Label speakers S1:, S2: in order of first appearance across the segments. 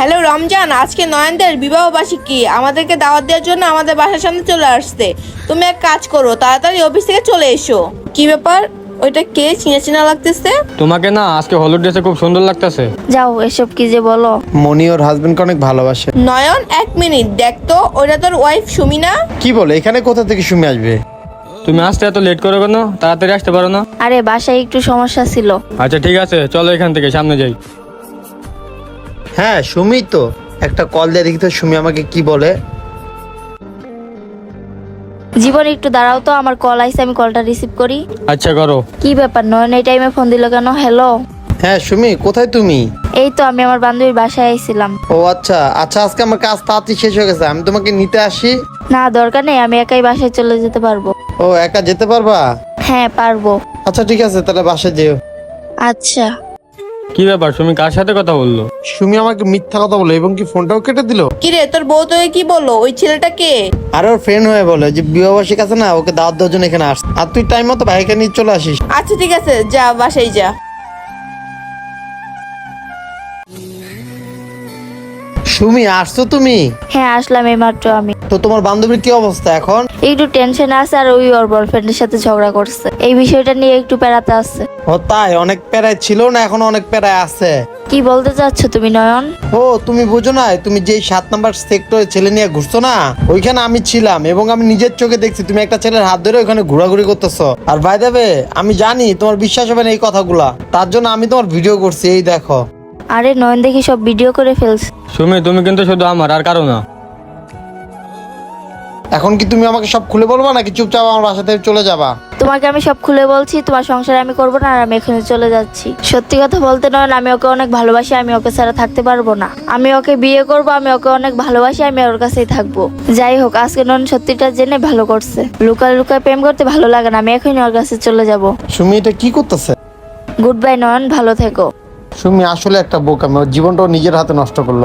S1: Hello Ramzan আজকে নয়নদের বিবাহ বার্ষিকী আমাদেরকে দাওয়াত দেওয়ার জন্য আমাদের বাসার সামনে চলে আসছে তুমি এক কাজ করো তাড়াতাড়ি অফিস থেকে চলে এসো। কি ব্যাপার? ওইটা কে চিনা চিনা লাগতেছে?
S2: তোমাকে না আজকে হলুদ ড্রেসে খুব সুন্দর লাগতেছে।
S3: যাও এসব কি যে বলো?
S4: মনি ওর হাজবেন্ডকে অনেক ভালোবাসে।
S1: নয়ন এক মিনিট দেখ তো ওইটা তোর ওয়াইফ সুমিনা?
S4: কি বলে এখানে কোথা থেকে সুমি আসবে?
S2: তুমি আসতে এত লেট করো কেন? তাড়াতাড়ি আসতে পারো না?
S3: আরে বাসায় একটু সমস্যা ছিল।
S2: আচ্ছা ঠিক আছে চলো এখান থেকে সামনে যাই।
S4: হ্যাঁ সুমি তো। একটা কল দিয়ে দেখি তো সুমি আমাকে কি বলে।
S3: জীবন একটু দাঁড়াও তো আমার কল আইসে আমি কলটা রিসিভ করি।
S2: আচ্ছা করো।
S3: কি ব্যাপার নয়ন এই টাইমে ফোন দিল কেন? হ্যালো
S4: হ্যাঁ সুমি কোথায় তুমি?
S3: এই তো আমি আমার বান্ধবীর বাসায় আইছিলাম।
S4: ও আচ্ছা আচ্ছা আজকে আমার কাজ তাড়াতাড়ি শেষ হয়ে গেছে আমি তোমাকে নিতে আসি।
S3: না দরকার নেই আমি একাই বাসায় চলে যেতে পারব।
S4: ও একা যেতে পারবা?
S3: হ্যাঁ পারব।
S4: আচ্ছা ঠিক আছে তাহলে বাসায় যেও।
S3: আচ্ছা।
S2: কি ব্যাপার? সুমি কার সাথে কথা বলল?
S4: সুমি আমাকে মিথ্যা কথা বলে এবং কি ফোনটাও কেটে দিল?
S1: কিরে তোর বউ তোকে কি বলল? ওই ছেলেটা কে?
S4: আর ওর ফ্রেন্ড হয়ে বলে যে বিবাহবার্ষিক আছে না ওকে দাওয়াত দেওয়ার জন্য এখানে আস আর তুই টাইম মতো ভাইকে নিয়ে চলে আসিস।
S1: আচ্ছা ঠিক আছে যা বাসায় যা।
S4: সুমি আসছো তুমি?
S3: হ্যাঁ আসলাম এই মাত্র আমি।
S4: তো তোমার বান্ধবীর কি অবস্থা এখন?
S3: একটু টেনশন আছে আর ওই ওর বয়ফ্রেন্ডের সাথে ঝগড়া করছে। এই বিষয়টা নিয়ে একটু প্যারাতে আছে।
S4: ও তাই অনেক প্যারায় ছিল না এখন অনেক প্যারায় আছে?
S3: কি বলতে চাচ্ছ তুমি নয়ন?
S4: ও তুমি বুঝো না তুমি যে সাত নাম্বার সেক্টরে ছেলে নিয়ে ঘুরছো না ওইখানে আমি ছিলাম এবং আমি নিজের চোখে দেখছি তুমি একটা ছেলের হাত ধরে ওখানে ঘোরাঘুরি করতেছো। আর ভাই দেবে আমি জানি তোমার বিশ্বাস হবে না এই কথাগুলা তার জন্য আমি তোমার ভিডিও করছি এই দেখো।
S3: আরে নয়ন দেখি সব ভিডিও করে ফেলছে।
S2: সুমি তুমি কিন্তু শুধু আমার আর কারও না।
S4: এখন কি তুমি আমাকে সব খুলে বলবা নাকি চুপচাপ আমার বাসা থেকে চলে যাবা?
S3: তোমাকে আমি সব খুলে বলছি তোমার সংসার আমি করব না আর আমি এখানে চলে যাচ্ছি। সত্যি কথা বলতে নয় আমি ওকে অনেক ভালোবাসি আমি ওকে ছাড়া থাকতে পারব না। আমি ওকে বিয়ে করব আমি ওকে অনেক ভালোবাসি আমি ওর কাছেই থাকব। যাই হোক আজকে নন সত্যিটা জেনে ভালো করছে। লুকায় লুকায় প্রেম করতে ভালো লাগে না আমি এখনই ওর কাছে চলে যাব।
S4: সুমি এটা কি করতেছে?
S3: গুড বাই নয়ন ভালো থেকো।
S4: সুমি আসলে একটা বোকামি ওর জীবনটাও নিজের হাতে নষ্ট করল।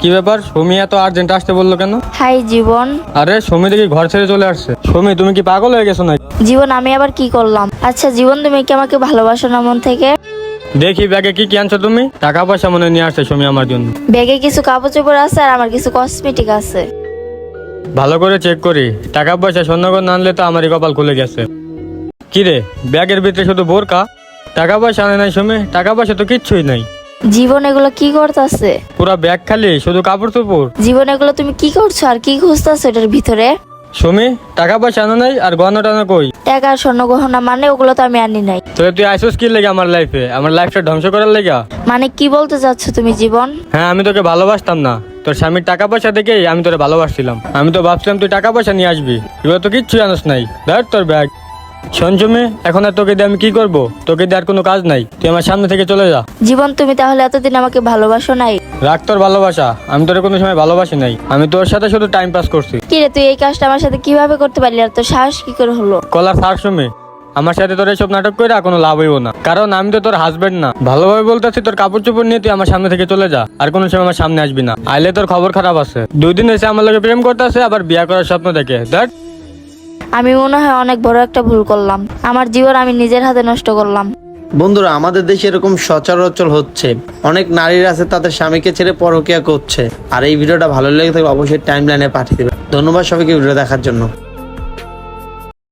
S2: কি ব্যাপার? সুমি এত আর্জেন্ট আসতে বলল কেন?
S3: হাই জীবন।
S2: আরে সুমি দেখি ঘর ছেড়ে চলে আসছে। সুমি তুমি কি পাগল হয়ে গেছো নাকি?
S3: জীবন আমি আবার কি করলাম? আচ্ছা জীবন তুমি কি আমাকে ভালোবাসো না মন থেকে?
S2: দেখি ব্যাগে কি কি আনছো তুমি? টাকা পয়সা মনে নিয়ে আসছে সুমি আমার জন্য।
S3: ব্যাগে কিছু কাপড় চোপড় আছে আর আমার কিছু কসমেটিক আছে।
S2: ভালো করে চেক করি। টাকা পয়সা স্বর্ণগর না আনলে তো আমারই কপাল খুলে গেছে। কি রে ব্যাগের ভিতরে শুধু বোরকা? টাকা পয়সা আনে নাই সুমি টাকা পয়সা তো কিচ্ছুই নাই।
S3: জীবন এগুলো কি করতেছে?
S2: পুরা ব্যাগ খালি শুধু কাপড় চোপড়।
S3: জীবন এগুলো তুমি কি করছ আর কি খুঁজতেছো এটার ভিতরে?
S2: সুমি টাকা পয়সা আনো নাই আর গহনা টানা কই?
S3: টাকা আর স্বর্ণ গহনা মানে ওগুলো তো আমি আনি নাই।
S2: তুই আইসোস কি লেগে আমার লাইফে আমার লাইফটা ধ্বংস করার লেগা?
S3: মানে কি বলতে চাচ্ছ তুমি জীবন?
S2: হ্যাঁ আমি তোকে ভালোবাসতাম না। তোর স্বামীর টাকা পয়সা দেখেই আমি তোরে ভালোবাসছিলাম। আমি তো ভাবছিলাম তুই টাকা পয়সা নিয়ে আসবি। এগুলো তো কিচ্ছু জানোস নাই। ধর তোর ব্যাগ সুমি এখন আর তোকে দিয়ে আমি কি করব? তোকে দিয়ে আর কোনো কাজ নাই। তুই আমার সামনে থেকে চলে যা।
S3: জীবন তুমি তাহলে এতদিন আমাকে ভালোবাসো নাই?
S2: তোর ভালোবাসা। আমি তোর কোনো সময় ভালোবাসি নাই। আমি তোর সাথে শুধু টাইম পাস করছি।
S3: কি রে তুই এই কাজটা আমার সাথে কীভাবে করতে পারলি? আর তোর সাহস কি করে হলো?
S2: কলার সার সুমি আমার সাথে তোর এইসব নাটক করে কোনো লাভ হইব না। কারণ আমি তো তোর হাজবেন্ড না। ভালোভাবে বলতেছি তোর কাপড় চোপড় নিয়ে তুই আমার সামনে থেকে চলে যা। আর কোনো সময় আমার সামনে আসবি না। আইলে তোর খবর খারাপ আছে। দুই দিন এসে আমার লোকে প্রেম করতে আসে আবার বিয়া করার স্বপ্ন দেখে। দেখ।
S3: আমি মনে হয় অনেক বড় একটা ভুল করলাম। আমার জীবন আমি নিজের হাতে নষ্ট করলাম।
S4: বন্ধুরা, আমাদের দেশে এরকম সচরাচর হচ্ছে। অনেক নারীরা আছে, তাদের স্বামীকে ছেড়ে পরকিয়া করছে। আর এই ভিডিওটা ভালো লেগে থাকলে অবশ্যই টাইম লাইনে পাঠিয়ে দেবে ধন্যবাদ সবাইকে ভিডিও দেখার জন্য।